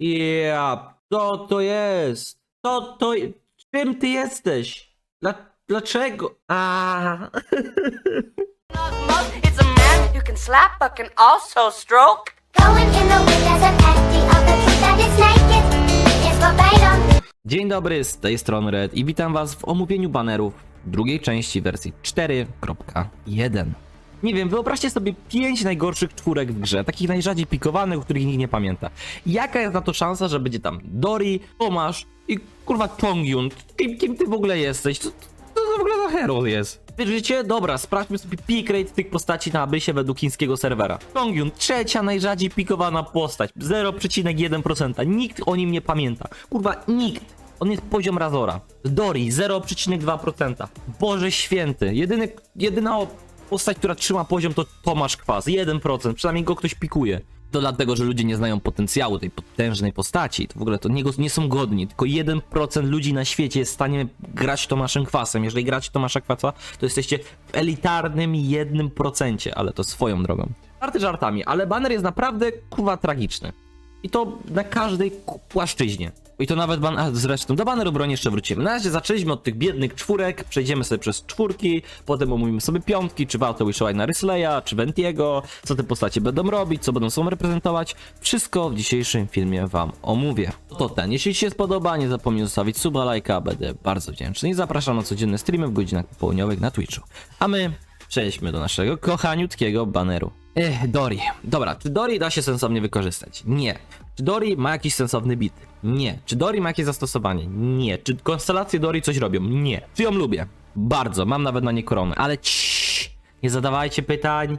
Ja, co to jest? Co to Czym ty jesteś? Dla, dlaczego? A. It's a man who can slap but can also stroke. Going in the wind as a panty of the truth that it's naked. It's verbatim. Dzień dobry, z tej strony Red i witam was w omówieniu banerów drugiej części wersji 4.1. Nie wiem, wyobraźcie sobie 5 najgorszych czwórek w grze, takich najrzadziej pikowanych, o których nikt nie pamięta. Jaka jest na to szansa, że będzie tam Dori, Tomasz i kurwa Chongyun? Kim, kim ty w ogóle jesteś? Co co to w ogóle za hero jest? Wierzycie? Dobra, sprawdźmy sobie peak rate tych postaci na abysie według chińskiego serwera. Chongyun, trzecia najrzadziej pikowana postać, 0,1%. Nikt o nim nie pamięta. Kurwa, nikt. On jest poziom Razora. Dori 0,2%. Boże święty. Jedyny, jedyna postać, która trzyma poziom to Tomasz Kwas. 1%. Przynajmniej go ktoś pikuje. To dlatego, że ludzie nie znają potencjału tej potężnej postaci. To w ogóle to nie, nie są godni. Tylko 1% ludzi na świecie jest w stanie grać Tomaszem Kwasem. Jeżeli gracie Tomasza Kwasa, to jesteście w elitarnym 1%, ale to swoją drogą. Żarty żartami, ale banner jest naprawdę kurwa tragiczny. I to na każdej płaszczyźnie. I to nawet ban... A, zresztą do baneru broni jeszcze wrócimy. Na razie zaczęliśmy od tych biednych czwórek, przejdziemy sobie przez czwórki, potem omówimy sobie piątki, czy warto wyszyłać na Rysleya, czy Ventiego, co te postacie będą robić, co będą sobą reprezentować. Wszystko w dzisiejszym filmie wam omówię. To ten. Jeśli ci się spodoba, nie zapomnij zostawić suba, lajka, będę bardzo wdzięczny. I zapraszam na codzienne streamy w godzinach popołudniowych na Twitchu. A my przejdźmy do naszego kochaniutkiego baneru. Ech, Dori. Dobra, czy Dori da się sensownie wykorzystać? Nie. Czy Dori ma jakiś sensowny bit? Nie. Czy Dori ma jakieś zastosowanie? Nie. Czy konstelacje Dori coś robią? Nie. Czy ją lubię? Bardzo. Mam nawet na nie koronę. Ale ciii, nie zadawajcie pytań.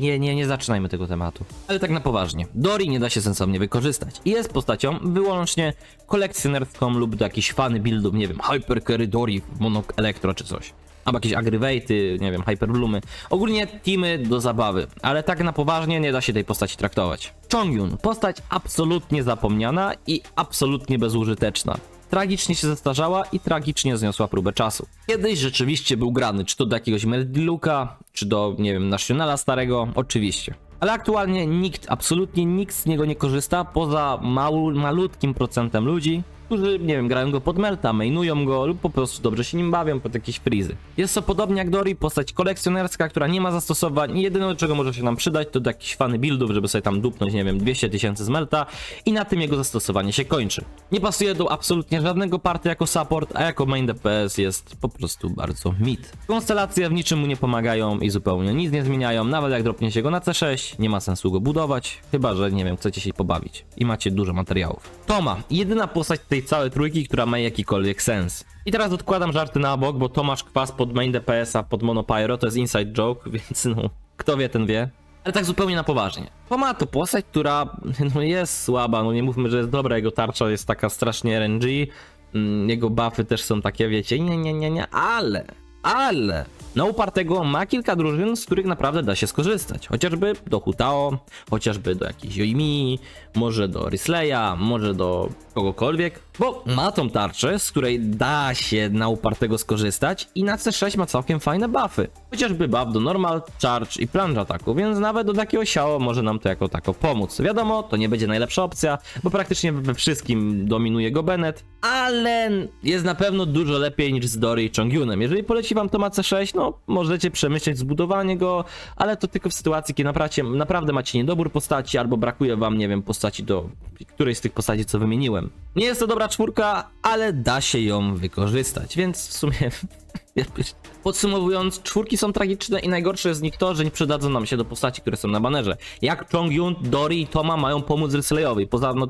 Nie, nie, nie zaczynajmy tego tematu. Ale tak na poważnie. Dori nie da się sensownie wykorzystać. Jest postacią wyłącznie kolekcjonerską lub do jakichś fany buildów, nie wiem, Hyper Carry Dori, Mono Elektro czy coś. Albo jakieś agrywaty, nie wiem, hyperbloomy. Ogólnie teamy do zabawy, ale tak na poważnie nie da się tej postaci traktować. Chongyun, postać absolutnie zapomniana i absolutnie bezużyteczna. Tragicznie się zestarzała i tragicznie zniosła próbę czasu. Kiedyś rzeczywiście był grany, czy to do jakiegoś Meldiluka, czy do, nie wiem, Nationala starego, oczywiście. Ale aktualnie nikt, absolutnie nikt z niego nie korzysta, poza mału, malutkim procentem ludzi, którzy, nie wiem, grają go pod melta, mainują go lub po prostu dobrze się nim bawią pod jakieś frizy. Jest to podobnie jak Dori, postać kolekcjonerska, która nie ma zastosowań i jedyne do czego może się nam przydać to do jakichś fany buildów, żeby sobie tam dupnąć, nie wiem, 200 tysięcy z melta i na tym jego zastosowanie się kończy. Nie pasuje do absolutnie żadnego party jako support, a jako main DPS jest po prostu bardzo mid. Konstelacje w niczym mu nie pomagają i zupełnie nic nie zmieniają, nawet jak dropnie się go na C6, nie ma sensu go budować, chyba że, nie wiem, chcecie się pobawić i macie dużo materiałów. Toma, jedyna postać tej całej trójki, która ma jakikolwiek sens. I teraz odkładam żarty na bok, bo Tomasz Kwas pod main DPS-a, pod Monopyro to jest inside joke, więc no, kto wie, ten wie. Ale tak zupełnie na poważnie. Toma to postać, która no, jest słaba, no nie mówmy, że jest dobra, jego tarcza jest taka strasznie RNG, mm, jego buffy też są takie, wiecie, nie, nie, nie, nie, ale, ale na upartego ma kilka drużyn, z których naprawdę da się skorzystać. Chociażby do Hutao, chociażby do jakiejś Yoimi, może do Risleya, może do kogokolwiek, bo ma tą tarczę, z której da się na upartego skorzystać i na C6 ma całkiem fajne buffy. Chociażby buff do normal, charge i plunge ataku, więc nawet do takiego siało może nam to jako tako pomóc. Wiadomo, to nie będzie najlepsza opcja, bo praktycznie we wszystkim dominuje go Bennett, ale jest na pewno dużo lepiej niż z Dory i Chongyunem. Jeżeli poleci wam to ma C6, no możecie przemyśleć zbudowanie go, ale to tylko w sytuacji, kiedy naprawdę, naprawdę macie niedobór postaci albo brakuje wam, nie wiem, postaci do którejś z tych postaci, co wymieniłem. Nie jest to dobra czwórka, ale da się ją wykorzystać, więc w sumie Podsumowując, czwórki są tragiczne i najgorsze z nich to, że nie przydadzą nam się do postaci, które są na banerze. Jak Chongyun, Dori i Toma mają pomóc Rysleyowi. Poza no,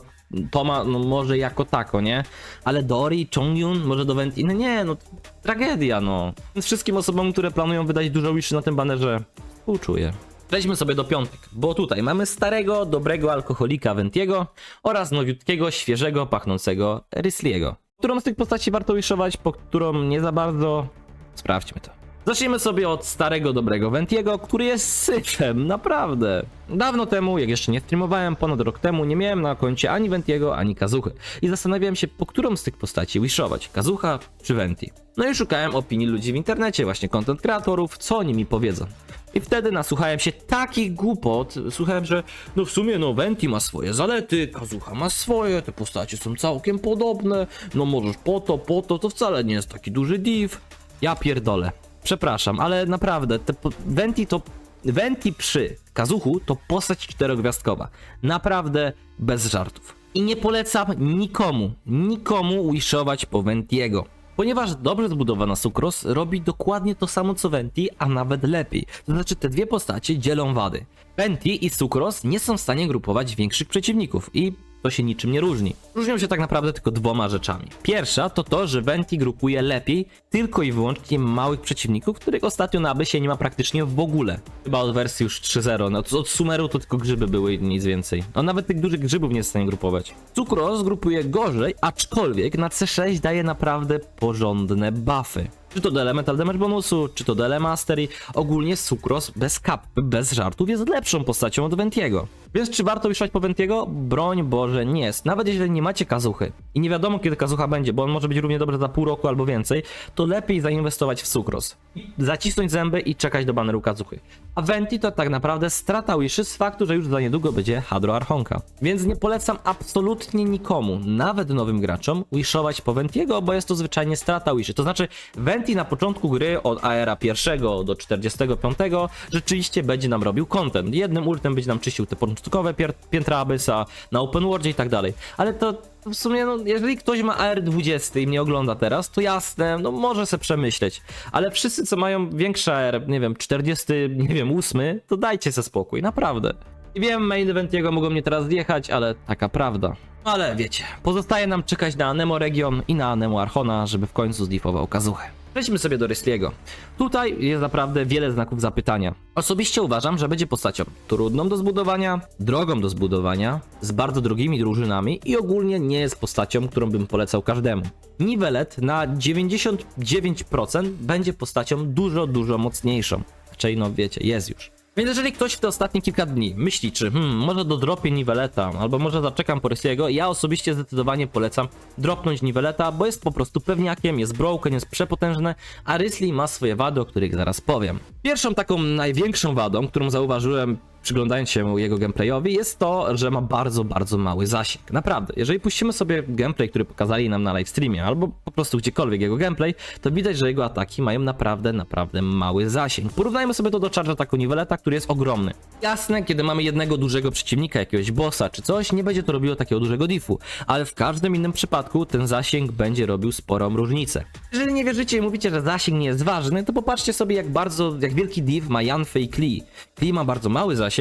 Toma no, może jako tako, nie? Ale Dori, Chongyun, może do Venti... No nie, no tragedia, no. Więc wszystkim osobom, które planują wydać dużo wiszy na tym banerze, współczuję. Przejdźmy sobie do piątek, bo tutaj mamy starego, dobrego alkoholika Ventiego oraz nowiutkiego, świeżego, pachnącego Rysliego. Którą z tych postaci warto wiszować, po którą nie za bardzo? Sprawdźmy to. Zacznijmy sobie od starego, dobrego Ventiego, który jest syfem, naprawdę. Dawno temu, jak jeszcze nie streamowałem, ponad rok temu, nie miałem na koncie ani Ventiego, ani Kazuchy. I zastanawiałem się, po którą z tych postaci wishować, Kazucha czy Venti. No i szukałem opinii ludzi w internecie, właśnie content kreatorów, co oni mi powiedzą. I wtedy nasłuchałem się takich głupot, słuchałem, że no w sumie no Venti ma swoje zalety, Kazucha ma swoje, te postacie są całkiem podobne, no możesz po to, po to, to wcale nie jest taki duży div. Ja pierdolę. Przepraszam, ale naprawdę, te po... Venti to... Venti przy Kazuchu to postać czterogwiazdkowa. Naprawdę bez żartów. I nie polecam nikomu, nikomu wishować po Ventiego. Ponieważ dobrze zbudowana Sucros robi dokładnie to samo co Venti, a nawet lepiej. To znaczy te dwie postacie dzielą wady. Venti i Sucros nie są w stanie grupować większych przeciwników i to się niczym nie różni. Różnią się tak naprawdę tylko dwoma rzeczami. Pierwsza to to, że Venti grupuje lepiej tylko i wyłącznie małych przeciwników, których ostatnio na Abysie nie ma praktycznie w ogóle. Chyba od wersji już 3.0, no od Sumeru to tylko grzyby były nic więcej. On nawet tych dużych grzybów nie jest w stanie grupować. Sucros grupuje gorzej, aczkolwiek na C6 daje naprawdę porządne buffy. Czy to do Elemental Damage bonusu, czy to do Elemastery, ogólnie Sucros bez kapy, bez żartów jest lepszą postacią od Ventiego. Więc czy warto wiszować po Ventiego? Broń Boże nie jest. Nawet jeżeli nie macie kazuchy i nie wiadomo kiedy kazucha będzie, bo on może być równie dobry za pół roku albo więcej, to lepiej zainwestować w Sucros. Zacisnąć zęby i czekać do baneru kazuchy. A Venti to tak naprawdę strata wiszy z faktu, że już za niedługo będzie Hadro Archonka. Więc nie polecam absolutnie nikomu, nawet nowym graczom, wishować po Ventiego, bo jest to zwyczajnie strata wiszy. To znaczy Venti na początku gry od AERA 1 do 45 rzeczywiście będzie nam robił content. Jednym ultem będzie nam czyścił te początkowe piętra Abyssa na open worldzie i tak dalej. Ale to w sumie, no, jeżeli ktoś ma AR20 i mnie ogląda teraz, to jasne, no może se przemyśleć. Ale wszyscy, co mają większe AR, nie wiem, 40, nie wiem, 8, to dajcie se spokój, naprawdę. I wiem, main eventiego mogą mnie teraz zjechać, ale taka prawda. Ale wiecie, pozostaje nam czekać na Nemo Region i na Nemo Archona, żeby w końcu zlifował kazuchę. Przejdźmy sobie do Rysliego. Tutaj jest naprawdę wiele znaków zapytania. Osobiście uważam, że będzie postacią trudną do zbudowania, drogą do zbudowania, z bardzo drogimi drużynami i ogólnie nie jest postacią, którą bym polecał każdemu. Nivelet na 99% będzie postacią dużo, dużo mocniejszą. Raczej, no wiecie, jest już. Więc jeżeli ktoś w te ostatnie kilka dni myśli, czy hmm, może dodropię Niveleta, albo może zaczekam po Rysiego, ja osobiście zdecydowanie polecam dropnąć Niveleta, bo jest po prostu pewniakiem, jest broken, jest przepotężny, a Rysli ma swoje wady, o których zaraz powiem. Pierwszą taką największą wadą, którą zauważyłem przyglądając się jego gameplayowi, jest to, że ma bardzo, bardzo mały zasięg. Naprawdę, jeżeli puścimy sobie gameplay, który pokazali nam na livestreamie, albo po prostu gdziekolwiek jego gameplay, to widać, że jego ataki mają naprawdę, naprawdę mały zasięg. Porównajmy sobie to do charge ataku Niveleta, który jest ogromny. Jasne, kiedy mamy jednego dużego przeciwnika, jakiegoś bossa czy coś, nie będzie to robiło takiego dużego diffu, ale w każdym innym przypadku ten zasięg będzie robił sporą różnicę. Jeżeli nie wierzycie i mówicie, że zasięg nie jest ważny, to popatrzcie sobie, jak bardzo, jak wielki div ma Janfe i Klee. Klee ma bardzo mały zasięg,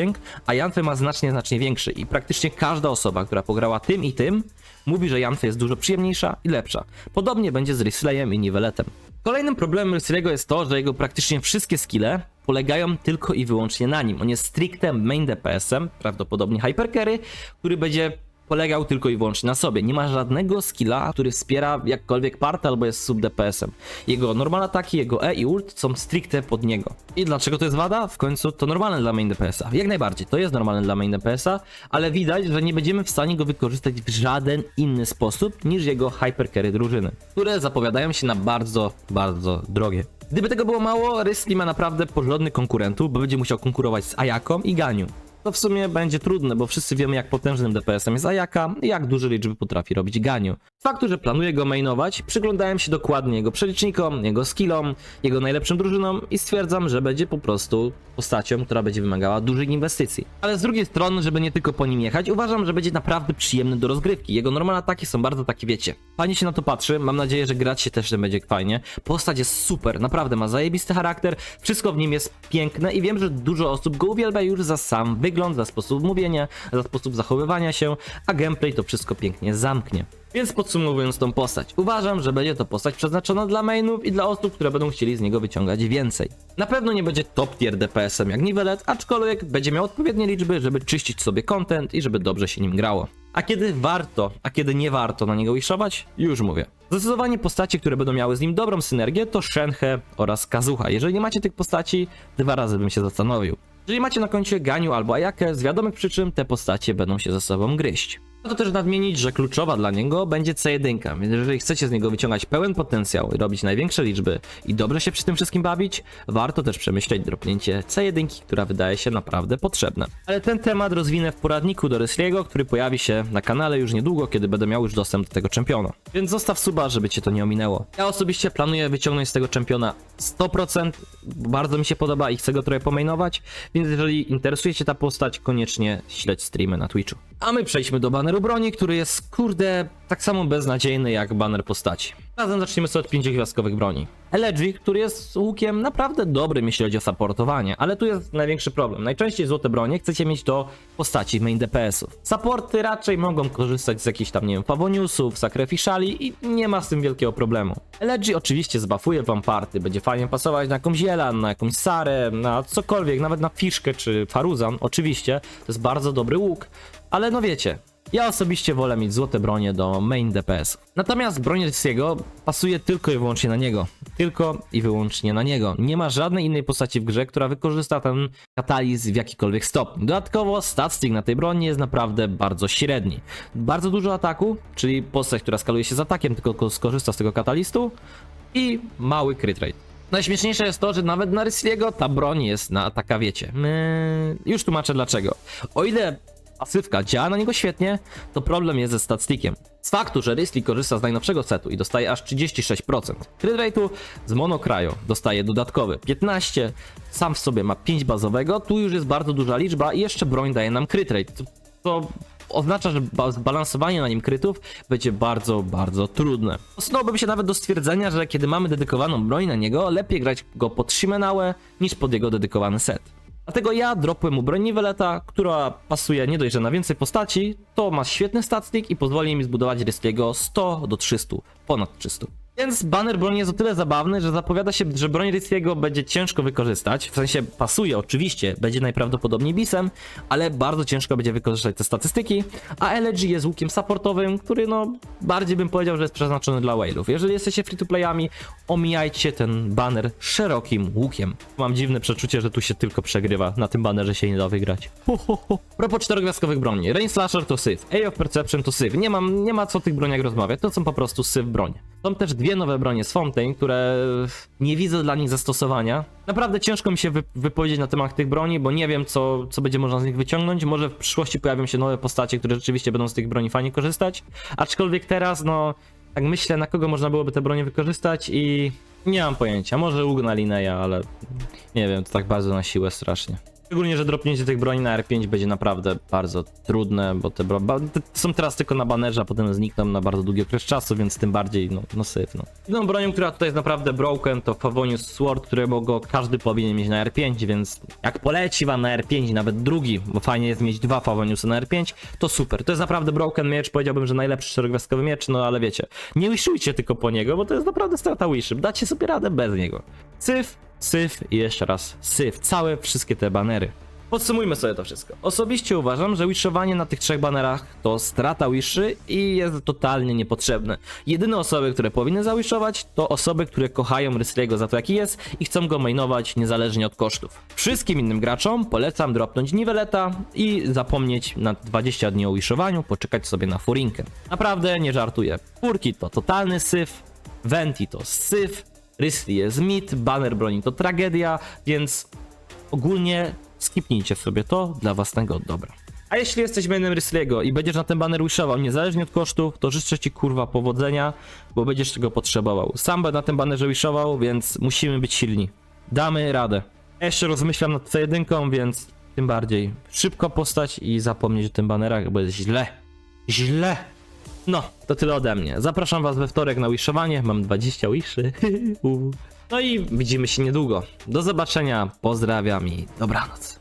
a Janfe ma znacznie, znacznie większy i praktycznie każda osoba, która pograła tym i tym, mówi, że Janfe jest dużo przyjemniejsza i lepsza. Podobnie będzie z Risleyem i Niveletem. Kolejnym problemem Risley'ego jest to, że jego praktycznie wszystkie skille polegają tylko i wyłącznie na nim. On jest stricte main DPS-em, prawdopodobnie hypercarry, który będzie polegał tylko i wyłącznie na sobie. Nie ma żadnego skilla, który wspiera jakkolwiek part albo jest sub DPS-em. Jego normal ataki, jego E i ult są stricte pod niego. I dlaczego to jest wada? W końcu to normalne dla main DPS-a. Jak najbardziej, to jest normalne dla main DPS-a, ale widać, że nie będziemy w stanie go wykorzystać w żaden inny sposób niż jego hypercarry drużyny, które zapowiadają się na bardzo, bardzo drogie. Gdyby tego było mało, Rysli ma naprawdę porządnych konkurentów, bo będzie musiał konkurować z Ayaką i Ganiu. To w sumie będzie trudne, bo wszyscy wiemy jak potężnym DPS-em jest Ayaka i jak duże liczby potrafi robić Ganiu. Faktu, że planuje go mainować, przyglądałem się dokładnie jego przelicznikom, jego skillom, jego najlepszym drużynom i stwierdzam, że będzie po prostu postacią, która będzie wymagała dużych inwestycji. Ale z drugiej strony, żeby nie tylko po nim jechać, uważam, że będzie naprawdę przyjemny do rozgrywki. Jego normalne ataki są bardzo takie, wiecie. Fajnie się na to patrzy, mam nadzieję, że grać się też będzie fajnie. Postać jest super, naprawdę ma zajebisty charakter, wszystko w nim jest piękne i wiem, że dużo osób go uwielbia już za sam wygląd, za sposób mówienia, za sposób zachowywania się, a gameplay to wszystko pięknie zamknie. Więc podsumowując tą postać, uważam, że będzie to postać przeznaczona dla mainów i dla osób, które będą chcieli z niego wyciągać więcej. Na pewno nie będzie top tier DPS-em jak Nivelet, aczkolwiek będzie miał odpowiednie liczby, żeby czyścić sobie content i żeby dobrze się nim grało. A kiedy warto, a kiedy nie warto na niego wishować? Już mówię. Zdecydowanie postacie, które będą miały z nim dobrą synergię to Shenhe oraz Kazuha. Jeżeli nie macie tych postaci, dwa razy bym się zastanowił. Jeżeli macie na koncie Ganiu albo Ayakę, z wiadomych przyczyn te postacie będą się ze sobą gryźć. Warto też nadmienić, że kluczowa dla niego będzie C1, więc jeżeli chcecie z niego wyciągać pełen potencjał robić największe liczby i dobrze się przy tym wszystkim bawić, warto też przemyśleć dropnięcie C1, która wydaje się naprawdę potrzebna. Ale ten temat rozwinę w poradniku do Resliego, który pojawi się na kanale już niedługo, kiedy będę miał już dostęp do tego czempiona. Więc zostaw suba, żeby cię to nie ominęło. Ja osobiście planuję wyciągnąć z tego czempiona 100%, bardzo mi się podoba i chcę go trochę pomainować, więc jeżeli interesuje cię ta postać, koniecznie śledź streamy na Twitchu. A my przejdźmy do baneru broni, który jest, kurde, tak samo beznadziejny jak baner postaci. Razem zaczniemy sobie od pięciogwiazdkowych broni. Elegy, który jest łukiem naprawdę dobrym, jeśli chodzi o supportowanie, ale tu jest największy problem. Najczęściej złote bronie chcecie mieć do postaci main DPS-ów. Supporty raczej mogą korzystać z jakichś tam, nie wiem, Pawoniusów, Sacrificiali i nie ma z tym wielkiego problemu. Elegy oczywiście zbafuje wam party, będzie fajnie pasować na jakąś Zielan, na jakąś Sarę, na cokolwiek, nawet na Fiszkę czy Faruzan, oczywiście, to jest bardzo dobry łuk, ale no wiecie, ja osobiście wolę mieć złote bronie do main DPS. Natomiast broń Rysiego pasuje tylko i wyłącznie na niego. Tylko i wyłącznie na niego. Nie ma żadnej innej postaci w grze, która wykorzysta ten katalizm w jakikolwiek stopniu. Dodatkowo statstik na tej broni jest naprawdę bardzo średni. Bardzo dużo ataku, czyli postać, która skaluje się z atakiem, tylko skorzysta z tego katalistu i mały crit rate. Najśmieszniejsze jest to, że nawet na Rysliego ta broń jest na taka wiecie. My... Już tłumaczę dlaczego. O ile pasywka działa na niego świetnie, to problem jest ze statstickiem. Z faktu, że Risley korzysta z najnowszego setu i dostaje aż 36%. Crit rate'u z monokraju dostaje dodatkowy 15, sam w sobie ma 5 bazowego, tu już jest bardzo duża liczba i jeszcze broń daje nam crit rate. To oznacza, że ba- zbalansowanie na nim krytów będzie bardzo, bardzo trudne. Posunąłbym się nawet do stwierdzenia, że kiedy mamy dedykowaną broń na niego, lepiej grać go pod Shimenałę niż pod jego dedykowany set. Dlatego ja dropłem mu broń Niveleta, która pasuje nie dość, że na więcej postaci, to ma świetny statstick i pozwoli mi zbudować Ryskiego 100 do 300, ponad 300. Więc banner broni jest o tyle zabawny, że zapowiada się, że broń Ryskiego będzie ciężko wykorzystać, w sensie pasuje oczywiście, będzie najprawdopodobniej bisem, ale bardzo ciężko będzie wykorzystać te statystyki, a Elegy jest łukiem supportowym, który no bardziej bym powiedział, że jest przeznaczony dla whale'ów. Jeżeli jesteście free-to-playami, omijajcie ten banner szerokim łukiem. Mam dziwne przeczucie, że tu się tylko przegrywa, na tym bannerze się nie da wygrać. Ho, ho, czterogwiazdkowych broni, Rain Slasher to syf, A of Perception to syf, nie, mam, nie ma co o tych broniach rozmawiać, to są po prostu syf broń. Są też dwie nowe bronie z Fontaine, które nie widzę dla nich zastosowania. Naprawdę ciężko mi się wy wypowiedzieć na temat tych broni, bo nie wiem, co, co będzie można z nich wyciągnąć. Może w przyszłości pojawią się nowe postacie, które rzeczywiście będą z tych broni fajnie korzystać. Aczkolwiek teraz, no, tak myślę, na kogo można byłoby te bronie wykorzystać i nie mam pojęcia. Może łuk na Lineya, ale nie wiem, to tak bardzo na siłę strasznie. Szczególnie, że dropnięcie tych broni na R5 będzie naprawdę bardzo trudne, bo te, te są teraz tylko na banerze, a potem znikną na bardzo długi okres czasu, więc tym bardziej, no, no syf, no. Jedną bronią, która tutaj jest naprawdę broken, to Favonius Sword, którego każdy powinien mieć na R5, więc jak poleci wam na R5, nawet drugi, bo fajnie jest mieć dwa Favoniusy na R5, to super. To jest naprawdę broken miecz, powiedziałbym, że najlepszy czterogwiazdkowy miecz, no ale wiecie, nie wishujcie tylko po niego, bo to jest naprawdę strata wishy, dacie sobie radę bez niego. Syf, syf i jeszcze raz syf, całe wszystkie te banery. Podsumujmy sobie to wszystko. Osobiście uważam, że wishowanie na tych trzech banerach to strata wiszy i jest totalnie niepotrzebne. Jedyne osoby, które powinny zawishować, to osoby, które kochają Rysliego za to jaki jest i chcą go mainować niezależnie od kosztów. Wszystkim innym graczom polecam dropnąć Niveleta i zapomnieć na 20 dni o wishowaniu, poczekać sobie na furinkę. Naprawdę nie żartuję. Furki to totalny syf, Venti to syf, Rysli jest mit, banner broni to tragedia, więc ogólnie skipnijcie sobie to dla własnego dobra. A jeśli jesteś mainem Rysliego i będziesz na ten banner wishował niezależnie od kosztów, to życzę ci kurwa powodzenia, bo będziesz tego potrzebował. Sam będę na tym banerze wishował, więc musimy być silni. Damy radę. Jeszcze rozmyślam nad C1, więc tym bardziej szybko postać i zapomnieć o tym banerach, bo jest źle. Źle. No, to tyle ode mnie. Zapraszam was we wtorek na wishowanie. Mam 20 wiszy. no i widzimy się niedługo. Do zobaczenia. Pozdrawiam i dobranoc.